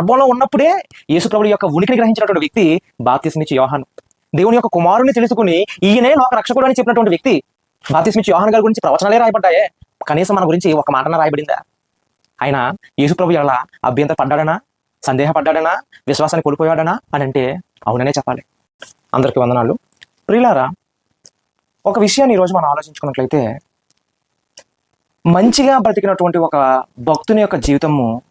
గర్భంలో ఉన్నప్పుడే యేసుప్రభుడి యొక్క ఉనికిని గ్రహించినటువంటి వ్యక్తి బాప్తిస్మిచ్చి యోహాను. దేవుని యొక్క కుమారుని తెలుసుకుని ఈయనే లోక రక్షకుడు అని చెప్పినటువంటి వ్యక్తి బాప్తిస్మిచ్చి యోహాన్ గారి గురించి ప్రవచనాలే రాయబడ్డాయే. కనీసం మన గురించి ఒక మాటన రాయబడిందా? ఆయన యేసుప్రభు ఎలా అభ్యంతర పడ్డాడనా? సందేహపడ్డాడనా? విశ్వాసాన్ని కోల్పోయాడనా? అని అంటే అవుననే చెప్పాలి. అందరికీ వందనాలు. ప్రియులారా ఒక విషయాన్ని ఈరోజు మనం ఆలోచించుకున్నట్లయితే మంచిగా బ్రతికినటువంటి ఒక భక్తుని యొక్క జీవితము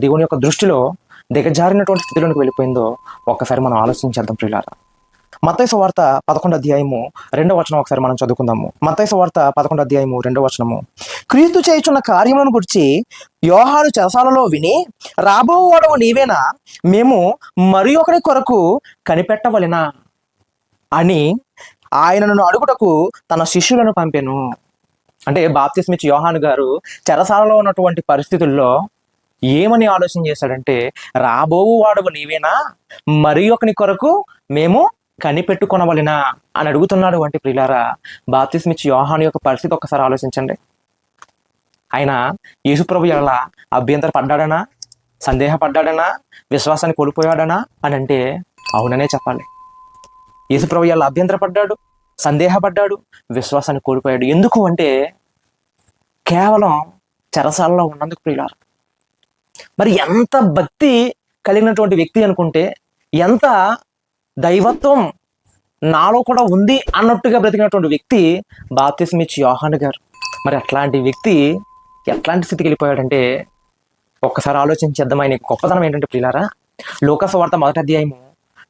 దేవుని యొక్క దృష్టిలో దిగజారినటువంటి స్థితిలోకి వెళ్ళిపోయిందో ఒక్కసారి మనం ఆలోచించేద్దాం ప్రియులారా. మత్తైసు వార్త పదకొండు అధ్యాయము రెండవ వచనం ఒకసారి మనం చదువుకుందాము. మత్తైసు వార్త పదకొండు అధ్యాయము రెండవ వచనము. క్రీస్తు చేయుచున్న కార్యములను గురించి యోహాను చెరసాలలో విని రాబోవాడవు నీవేనా? మేము మరి ఒకరి కొరకు కనిపెట్టవలెనా? అని ఆయనను అడుగుటకు తన శిష్యులను పంపెను. అంటే బాప్తిస్మిచ్ యోహాను గారు చెరసాలలో ఉన్నటువంటి పరిస్థితుల్లో ఏమని ఆలోచన చేశాడంటే రాబోవు వాడవు నీవేనా? మరి ఒకని కొరకు మేము కనిపెట్టుకొనవలెనా? అని అడుగుతున్నాడు అంటే ప్రియులారా బాప్తిస్మిచ్ యోహాను యొక్క పరిస్థితి ఒకసారి ఆలోచించండి. ఆయన యేసుప్రభు ఎలా అభ్యంతర పడ్డాడనా? సందేహపడ్డాడనా? విశ్వాసాన్ని కోల్పోయాడనా? అని అంటే అవుననే చెప్పాలి. యేసుప్రభు ఎలా అభ్యంతరపడ్డాడు సందేహపడ్డాడు విశ్వాసాన్ని కోల్పోయాడు. ఎందుకు అంటే కేవలం చెరసాలలో ఉన్నందుకు ప్రియులారు మరి ఎంత భక్తి కలిగినటువంటి వ్యక్తి అనుకుంటే ఎంత దైవత్వం నాలో కూడా ఉంది అన్నట్టుగా బ్రతికినటువంటి వ్యక్తి బాప్తిస్మిచ్ యోహాన్ గారు. మరి అట్లాంటి వ్యక్తి ఎట్లాంటి స్థితికి వెళ్ళిపోయాడంటే ఒక్కసారి ఆలోచించేద్దాం ఆయన గొప్పతనం ఏంటంటే ప్రియులారా లోకస్ వార్త మొదటి అధ్యాయము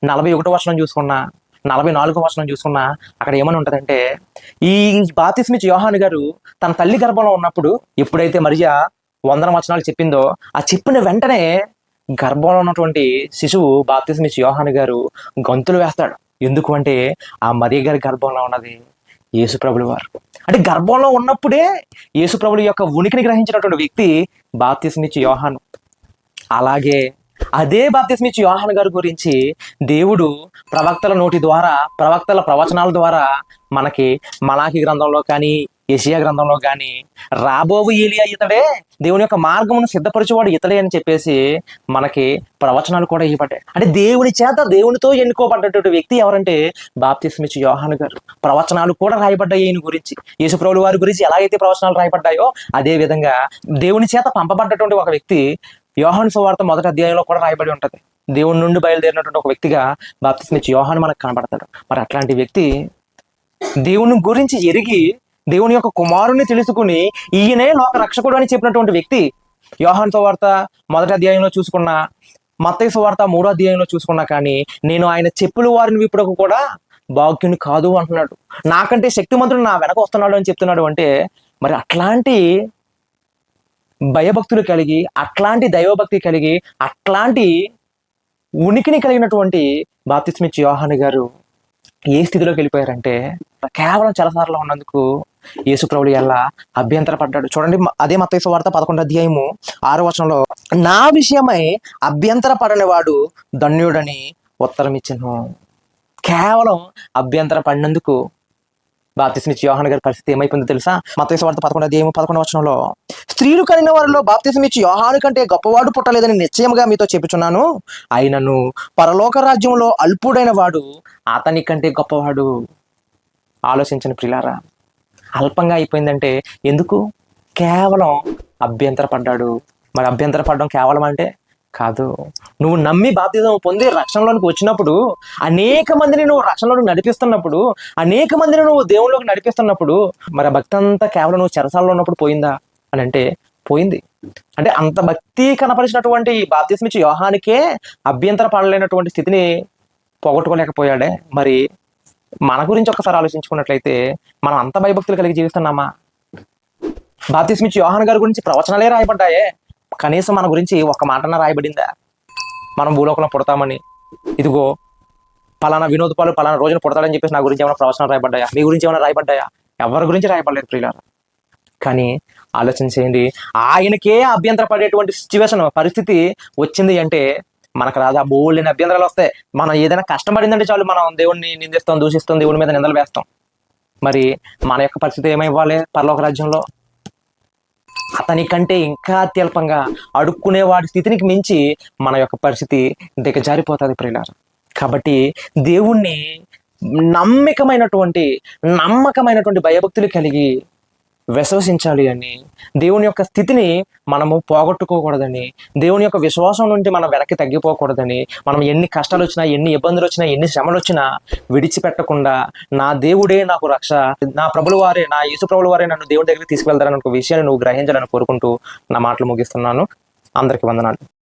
నలభై ఒకటో వర్షం చూసుకున్నా నలభై నాలుగో వర్షం చూసుకున్నా అక్కడ ఏమని ఉంటుందంటే ఈ బాతిస్మిచ్ యోహాన్ గారు తన తల్లి గర్భంలో ఉన్నప్పుడు ఎప్పుడైతే మరియా వందన వచనాలు చెప్పిందో ఆ చెప్పిన వెంటనే గర్భంలో ఉన్నటువంటి శిశువు బాప్తిస్మిచ్ యోహాన్ గారు గంతులు వేస్తాడు. ఎందుకు అంటే ఆ మరియ గారి గర్భంలో ఉన్నది యేసుప్రభులు వారు. అంటే గర్భంలో ఉన్నప్పుడే యేసుప్రభుల యొక్క ఉనికిని గ్రహించినటువంటి వ్యక్తి బాప్తిస్మిచ్ యోహాను. అలాగే అదే బాప్తిస్మిచ్ యోహాన్ గారి గురించి దేవుడు ప్రవక్తల నోటి ద్వారా ప్రవక్తల ప్రవచనాల ద్వారా మనకి మలాఖీ గ్రంథంలో కానీ ఏషియా గ్రంథంలో కానీ రాబోవు ఏలియా ఇతడే దేవుని యొక్క మార్గమును సిద్ధపరచువాడు ఇతడే అని చెప్పేసి మనకి ప్రవచనాలు కూడా ఇవ్వబడ్డాయి. అంటే దేవుని చేత దేవునితో ఎన్నుకోబడ్డటువంటి వ్యక్తి ఎవరంటే బాప్తిస్మిచ్ యోహాన్ గారు. ప్రవచనాలు కూడా రాయబడ్డాయి ఈయన గురించి. యేసుప్రభులు వారి గురించి ఎలా అయితే ప్రవచనాలు రాయబడ్డాయో అదే విధంగా దేవుని చేత పంపబడ్డటువంటి ఒక వ్యక్తి యోహాను సువార్త మొదటి అధ్యాయంలో కూడా రాయబడి ఉంటుంది. దేవుని నుండి బయలుదేరినటువంటి ఒక వ్యక్తిగా బాప్తిస్మిచ్ యోహాను మనకు కనబడతాడు. మరి అట్లాంటి వ్యక్తి దేవుని గురించి ఎరిగి దేవుని యొక్క కుమారుణ్ణి తెలుసుకుని ఈయనే లోక రక్షకుడు అని చెప్పినటువంటి వ్యక్తి. యోహాన్ సువార్త మొదటి అధ్యాయంలో చూసుకున్నా మత్తయ్య సువార్త మూడో అధ్యాయంలో చూసుకున్నా కానీ నేను ఆయన చెప్పులు వారిని ఇప్పుడు కూడా భాగ్యుని కాదు అంటున్నాడు. నాకంటే శక్తిమంతుడు నా వెనక వస్తున్నాడు అని చెప్తున్నాడు అంటే మరి అట్లాంటి భయభక్తులు కలిగి అట్లాంటి దైవభక్తి కలిగి అట్లాంటి ఉనికిని కలిగినటువంటి బాప్తిస్మిచ్ యోహాని గారు ఏ స్థితిలోకి వెళ్ళిపోయారంటే కేవలం చలసారలో ఉన్నందుకు యేసుప్రభుడు ఎలా అభ్యంతర పడ్డాడు చూడండి అదే మత్తయి వార్త పదకొండు అధ్యాయము ఆరో వచనంలో నా విషయమై అభ్యంతర పడని వాడు ధన్యుడని ఉత్తరం ఇచ్చాను కేవలం అభ్యంతర పడినందుకు బాప్తిస్మిచ్ యోహాన్ గారి పరిస్థితి ఏమైపోయిందో తెలుసా? మత్తయి వార్త పదకొండు అధ్యాయము పదకొండు వచనంలో స్త్రీలు కలిగిన వారిలో బాప్తిస్మిచ్ యోహాను కంటే గొప్పవాడు పుట్టలేదని నిశ్చయంగా మీతో చెప్పుచున్నాను. అయినను పరలోక రాజ్యంలో అల్పుడైన వాడు అతని కంటే గొప్పవాడు. ఆలోచించని ప్రిలారా అల్పంగా అయిపోయిందంటే ఎందుకు? కేవలం అభ్యంతర పడ్డాడు మరి అభ్యంతర పడడం కేవలం అంటే? కాదు. నువ్వు నమ్మి బాధ్యత పొంది రక్షణలోనికి వచ్చినప్పుడు అనేక మందిని నువ్వు రక్షణలోకి నడిపిస్తున్నప్పుడు అనేక మందిని నువ్వు దేవుళ్ళకి నడిపిస్తున్నప్పుడు మరి ఆ భక్తి అంతా కేవలం నువ్వు చెరసాలలో ఉన్నప్పుడు పోయిందా? అని అంటే పోయింది. అంటే అంత భక్తి కనపరిచినటువంటి బాప్తిస్మిచ్చి యోహానికే అభ్యంతర పడలేనటువంటి స్థితిని పోగొట్టుకోలేకపోయాడే. మరి మన గురించి ఒకసారి ఆలోచించుకున్నట్లయితే మనం అంత భయభక్తులు కలిగి జీవిస్తున్నామా? బాప్తిస్మిచ్చి యోహాన్ గారి గురించి ప్రవచనాలే రాయబడ్డాయే. కనీసం మన గురించి ఒక మాటన రాయబడిందా? మనం భూలోకంలో పుడతామని. ఇదిగో పలానా వినోద్ పాలు పలానా రోజున పుడతాడని చెప్పేసి నా గురించి ఏమైనా ప్రవచనాలు రాయబడ్డాయా? మీ గురించి ఏమైనా రాయబడ్డాయా? ఎవరి గురించి రాయబడలేదు ప్రియులారా? కానీ ఆలోచన చేయండి. ఆయనకే అభ్యంతర పడేటువంటి సిచ్యువేషన్ పరిస్థితి వచ్చింది అంటే మనకు రాదా. బోల్డెని అభ్యంతరాలు వస్తాయి మనం ఏదైనా కష్టం పడిందంటే చాలు మనం దేవుడిని నిందిస్తాం దూషిస్తాం దేవుడి మీద నిందలు వేస్తాం. మరి మన యొక్క పరిస్థితి ఏమైవ్వాలి పరలోక రాజ్యంలో? అతని కంటే ఇంకా అత్యల్పంగా అడుక్కునే వాడి స్థితినికి మించి మన యొక్క పరిస్థితి దిగజారిపోతుంది ప్రియులారు. కాబట్టి దేవుణ్ణి నమ్మకమైనటువంటి నమ్మకమైనటువంటి భయభక్తులు కలిగి విశ్వసించాలి అని దేవుని యొక్క స్థితిని మనము పోగొట్టుకోకూడదని దేవుని యొక్క విశ్వాసం నుండి మనం వెనక్కి తగ్గిపోకూడదని మనం ఎన్ని కష్టాలు వచ్చినా ఎన్ని ఇబ్బందులు వచ్చినా ఎన్ని శ్రమలు వచ్చినా విడిచిపెట్టకుండా నా దేవుడే నాకు రక్ష నా ప్రభుల వారే నా యేసు ప్రభుల వారే నన్ను దేవుడి దగ్గరికి తీసుకువెళ్తారని ఒక విషయాన్ని నువ్వు గ్రహించాలని కోరుకుంటూ నా మాటలు ముగిస్తున్నాను. అందరికీ వందనాలు.